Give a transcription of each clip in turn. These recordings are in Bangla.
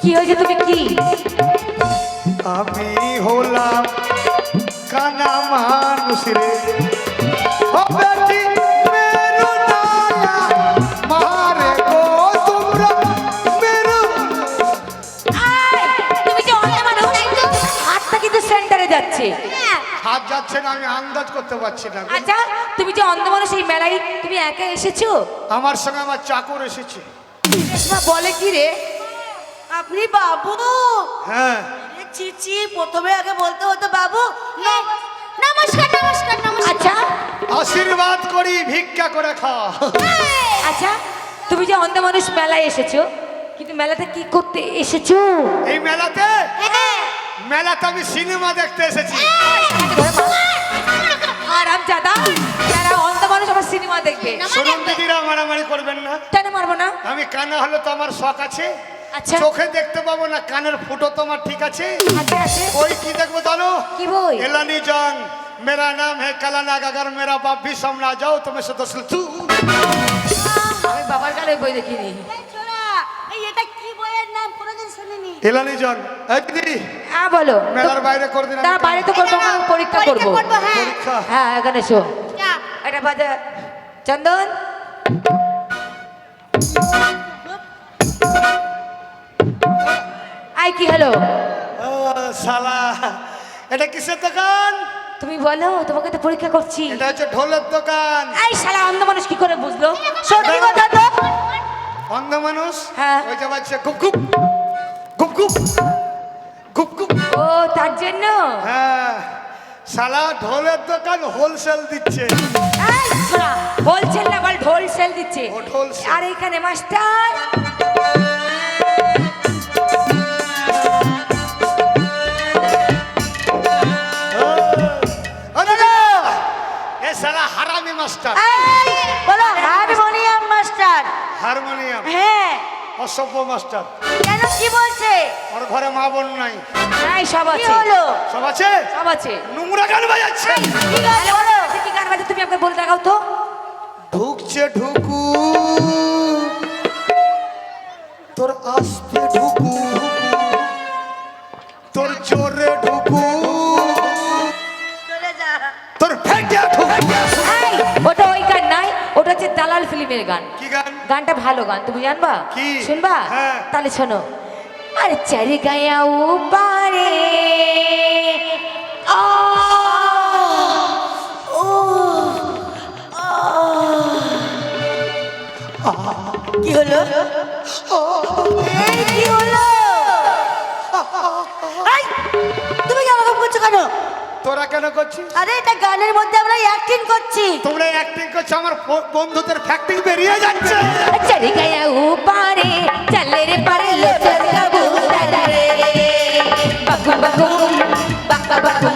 কি হয়েছে তুমি কি? আমি হলাম কানা মানুষ রে। যাচ্ছে। হ্যাঁ। হাত যাচ্ছে না আমি আন্দাজ করতে পারছি না। আচ্ছা তুমি যে অন্ধ মানুষ এই মেলায় তুমি একা এসেছ? আমার সঙ্গে আমার চাকর এসেছে। রেশমা বলে কি রে? আপনি বাবু। হ্যাঁ। চিচি প্রথমে আগে বলতে হতো বাবু। নমস্কার নমস্কার নমস্কার। আচ্ছা। আশীর্বাদ করি ভিক্ষা করে খাওয়া আচ্ছা তুমি যে অন্ধ মানুষ মেলায় এসেছ কিন্তু মেলাতে কি করতে এসেছ? এই মেলাতে? হ্যাঁ। মেলাতে আমি সিনেমা দেখতে এসেছি। আরাম জাদা যারা আমাকে শুনুন দিদিরা মারামারি করবেন না। কেন মারবো না? আমি কানা হলো তো আমার শখ আছে। আচ্ছা। চোখে দেখতে পাবো না কানের ফুটো তোমার ঠিক আছে? আচ্ছা, আচ্ছা। ওই কি দেখব জানো? কি বই? এলানি জন মেরা নাম হে কালানাগ আগার মেরা বাপ ভি সামনা যাও তোমার সাথে তু আমি বাবার গালে বই দেখিনি। এলানি জন হ্যাঁ বলো। মেলার বাইরে করে দিন না বাইরে তো পরীক্ষা করব। হ্যাঁ। এখানে এটা বাজার চন্দন আই কি হলো ও শালা এটা কিসের দোকান? তুমি বলো তোমাকে তো পরীক্ষা করছি। এটা হচ্ছে ঢোলের দোকান। এই শালা অন্ধ মানুষ কি করে বুঝলো? সত্যি কথা তো? অন্ধ মানুষ? হ্যাঁ। ওই যে বাচ্চা গুপ গুপ গুপ গুপ গুপ গুপ। ও তার জন্য? হ্যাঁ। শালা ঢোলের দোকান হোলসেল দিচ্ছে। হোলসেল না বল ঢোলসেল দিচ্ছে। সেল। আর এখানে মাস্টার। হারামি মাস্টার। বলো হারমোনিয়াম মাস্টার। হারমোনিয়াম। হ্যাঁ। অসভ্য মাস্টার। কেন কি বলছে? ওর ঘরে মা বোন নাই। এই সব কি হলো? সব আছে? সব আছে। নোংরা গান বাজাচ্ছে। কি গান বলো? কি গান বাজে তুমি আমাকে বলে দেখাও তো। ঢুকছে ঢুকু। তোর আসতে ঢুকু। তোর জোরে ঢুকু। চলে যা। তোর ফেটে ঢুকু। ওটা ওই গান নাই ওটা হচ্ছে দালাল ফিল্মের গান। কি গান? গানটা ভালো গান তুমি জানবা? শুনবা? হ্যাঁ। তাহলে শোনো। আর চারি গায়া পারে কি হলো? এই কি হলো? তোরা কেন করছিস? আরে এটা গানের মধ্যে আমরা অ্যাক্টিং করছি। তোমরা অ্যাক্টিং করছ আমার বন্ধুদের ফ্যাক্টিং বেরিয়ে যাচ্ছে। চলে গায়া উপারে চলে রে পারে লোচন কবুতর রে বাকু বাকু বাকা বাকুম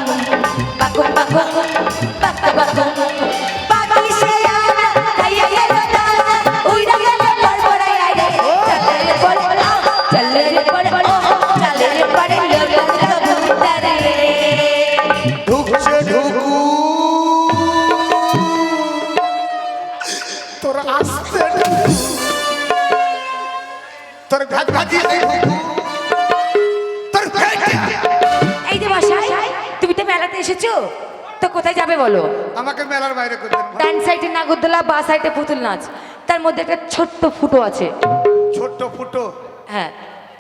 তোর আসতে তোর ভ্যাটি তোর এই যে বাসায় তুমি তো মেলাতে এসেছ? তো কোথায় যাবে বলো? আমাকে মেলার বাইরে করে দেন ডান সাইডে নাগরদোলা বা সাইডে পুতুল নাচ। তার মধ্যে একটা ছোট্ট ফুটো আছে। ছোট্ট ফুটো? হ্যাঁ।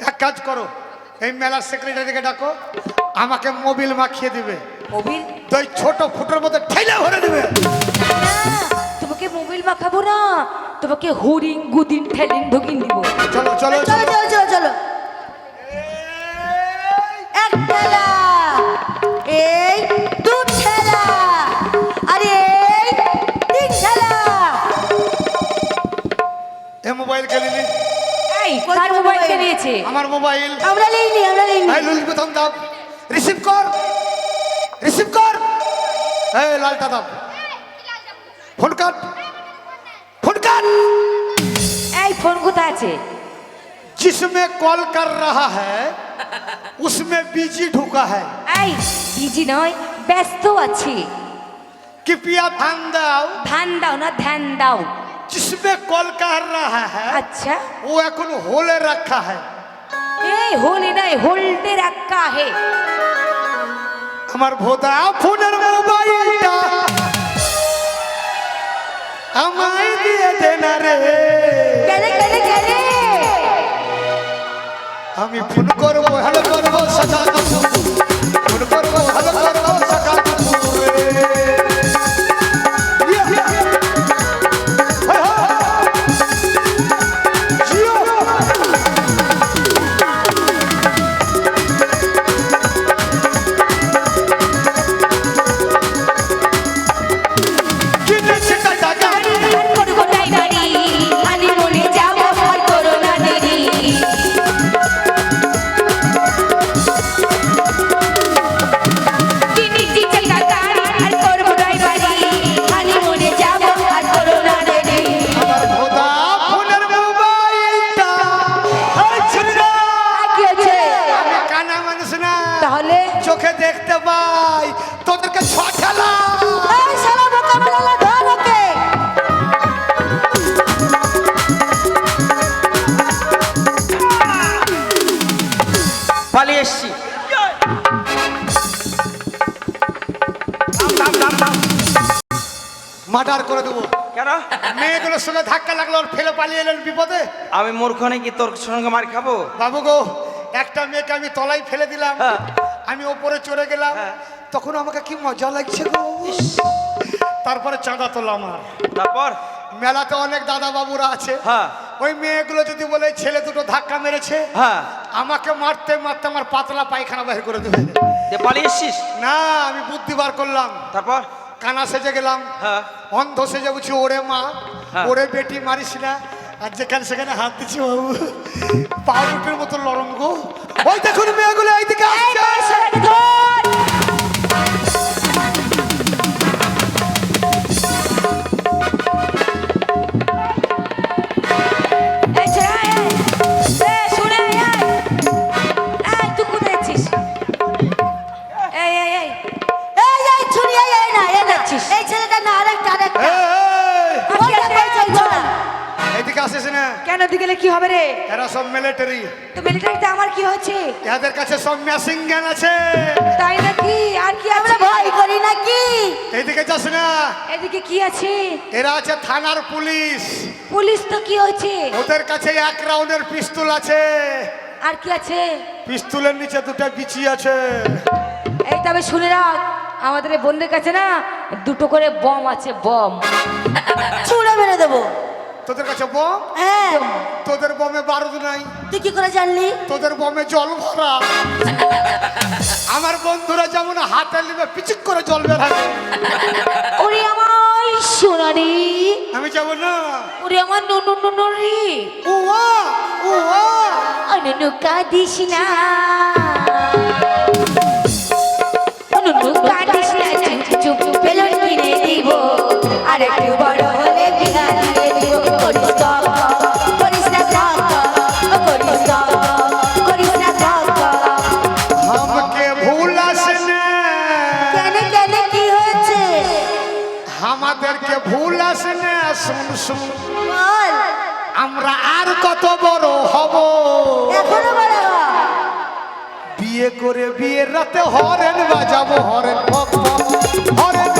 এক কাজ করো এই মেলার সেক্রেটারিকে ডাকো আমাকে মোবিল মাখিয়ে দিবে। মোবিল? তো ছোট ফুটোর মধ্যে ঠেলে ভরে দেবে। মোবিল মাখাবো না। তোমাকে হুডিং গুদিন ঠেলিং ঢুকিন দিব। চলো চলো চলো চলো। চলো চলো এক ঠেলা। এই দু ঠেলা। আরে এই তিন ঠেলা। এ মোবাইল কে নিলি? এই কার মোবাইল? কে নিয়েছে? আমার মোবাইল। আমরা লইনি আমরা লইনি এই লুল প্রথম দাব রিসিভ কর। রিসিভ কর। এই লালটা দাব এই ফোন কোথায় আছে जिसमें कॉल कर रहा है उसमें बिजी ढुका है এই বিজি নয় ব্যস্ত আছি कृपया ध्यान दाओ ধান দাও না ধ্যান দাও जिसमें कॉल कर रहा है আচ্ছা वो এখন होले रखा है এই হোলি নাই হোল্ডে রাখা হে আমার ভোদা ফোনের আমায় দিয়ে দে না রে। আমি ফোন করব মেয়েগুলোর সঙ্গে ধাক্কা লাগল আর ফেলে পালিয়ে এলেন বিপদে। আমি মূর্খ নাকি তোর সঙ্গে মার খাব? বাবু গো একটা মেয়েকে আমি তলায় ফেলে দিলাম হ্যাঁ। আমি ওপরে চড়ে গেলাম হ্যাঁ। তখন আমাকে কি মজা লাগছে গো। তারপরে চাঁদা তোলা আমার। তারপর? মেলাতে অনেক দাদা বাবুরা আছে। হ্যাঁ। ওই মেয়েগুলো যদি বলে ছেলে দুটো ধাক্কা মেরেছে হ্যাঁ। আমাকে মারতে মারতে আমার পাতলা পায়খানা বাইর করে দেবে। পালিয়ে এসছিস? না আমি বুদ্ধি বার করলাম। তারপর? কানা সেজে গেলাম। হ্যাঁ। অন্ধ সেজে বুঝি ওরে মা হ্যাঁ। ওরে বেটি মারিস না। আর যেখানে সেখানে হাত দিচ্ছি বাবু। পাউরুটির মতো লরম গো ওই দেখুন মেয়েগুলো এইদিকে আসিস না। কেন দিকে গেলে কি হবে রে? এরা সব মিলিটারি তো মিলিটারিতে আমার কি হচ্ছে? এদের কাছে সব মেশিন জ্ঞান আছে। তাই নাকি? আর কি আমরা ভয় করি নাকি? এইদিকে যাস না। এদিকে কি আছে? এরা আছে থানার পুলিশ। পুলিশ তো কি হয়েছে ওদের কাছে এক রাউন্ডের পিস্তল আছে। আর কি আছে? পিস্তলের নিচে দুটো বিচি আছে। এই তবে শুনে রাখ আমাদের এই বন্ধুর কাছে না দুটো করে বম আছে বম। ছুড়ে মেরে দেবো। তোদের কাছে বম? হ্যাঁ। তোদের বমে বারুদ নাই। তুই কি করে জানলি? তোদের বমে জল ভরা। আমার বন্ধুরা যেমন হাতে নিবে পিচিক করে জল বেরাবে ওরে আমার সোনারি আমি যাব না। ওরে আমার নুনু নুনু রে। উয়া উয়া। অনুনু কাঁদিস না। অনুনু কাঁদিস না আমাদেরকে ভুল আসে না শুন শুন। আমরা আর কত বড় হব। বিয়ে করে বিয়ের রাতে হরেন বাজাবো হরেন হরেন